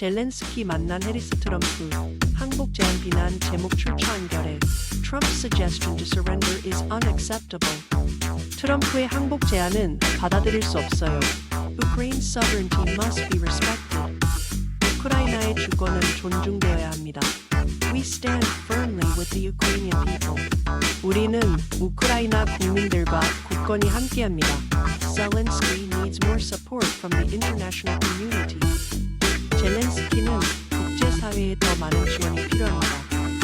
젤렌스키 만난 해리스 트럼프 항복 제한 비난 제목 출처 연결해 Trump's suggestion to surrender is unacceptable. 트럼프의 항복 제안은 받아들일 수 없어요. Ukraine's sovereignty must be respected. 우크라이나의 주권은 존중되어야 합니다. We stand firmly with the Ukrainian people. 우리는 우크라이나 국민들과 굳건히 함께합니다. Zelensky needs more support from the international community. 국제사회에 더 많은 지원이 필요합니다.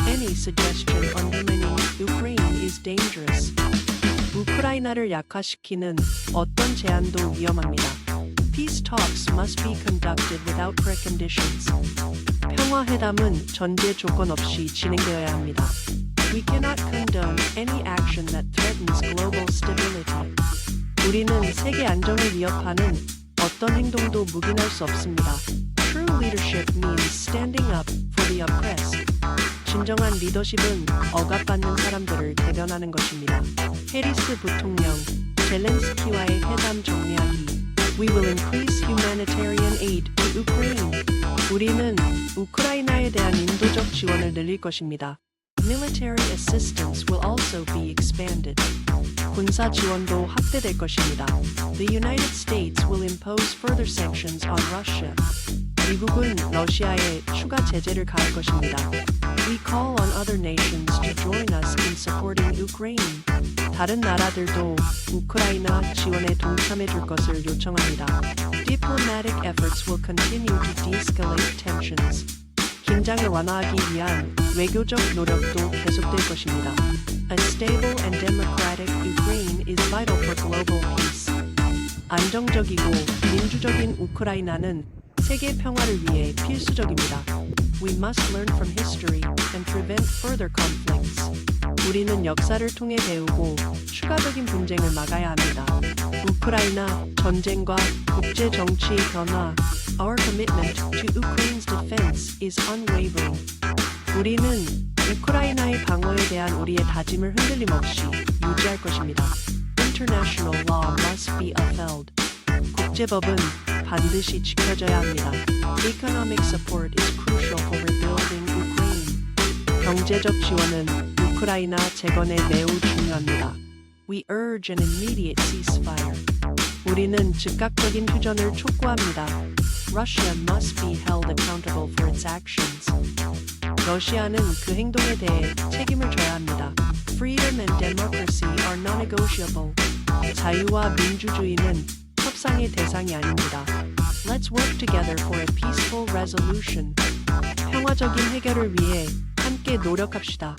Any suggestion undermining Ukraine is dangerous. 우크라이나를 약화시키는 어떤 제안도 위험합니다. Peace talks must be conducted without preconditions. 평화 회담은 전제 조건 없이 진행되어야 합니다. We cannot condone any action that threatens global stability. 우리는 세계 안정을 위협하는 어떤 행동도 묵인할 수 없습니다. True leadership means standing up for the oppressed. 진정한 리더십은 억압받는 사람들을 대변하는 것입니다. 해리스 부통령, 젤렌스키와의 회담 정리하기. We will increase humanitarian aid to Ukraine. 우리는 우크라이나에 대한 인도적 지원을 늘릴 것입니다. Military assistance will also be expanded. 군사 지원도 확대될 것입니다. The United States will impose further sanctions on Russia. 미국은 러시아에 추가 제재를 가할 것입니다. We call on other nations to join us in supporting Ukraine. 다른 나라들도 우크라이나 지원에 동참해 줄 것을 요청합니다. Diplomatic efforts will continue to de-escalate tensions. 긴장을 완화하기 위한 외교적 노력도 계속될 것입니다. A stable and democratic Ukraine is vital for global peace. 안정적이고 민주적인 우크라이나는 세계 평화를 위해 필수적입니다. We must learn from history and prevent further conflicts. 우리는 역사를 통해 배우고 추가적인 분쟁을 막아야 합니다. 우크라이나 전쟁과 국제 정치의 변화. Our commitment to Ukraine's defense is unwavering. 우리는 우크라이나의 방어에 대한 우리의 다짐을 흔들림 없이 유지할 것입니다. International law must be upheld. 국제법은 반드시 지켜져야 합니다. Economic support is crucial for rebuilding Ukraine. 경제적 지원은 우크라이나 재건에 매우 중요합니다. We urge an immediate ceasefire. 우리는 즉각적인 휴전을 촉구합니다. Russia must be held accountable for its actions. 러시아는 그 행동에 대해 책임을 져야 합니다. Freedom and democracy are non-negotiable. 자유와 민주주의는 협상의 대상이 아닙니다. Let's work together for a peaceful resolution. 평화적인 해결을 위해 함께 노력합시다.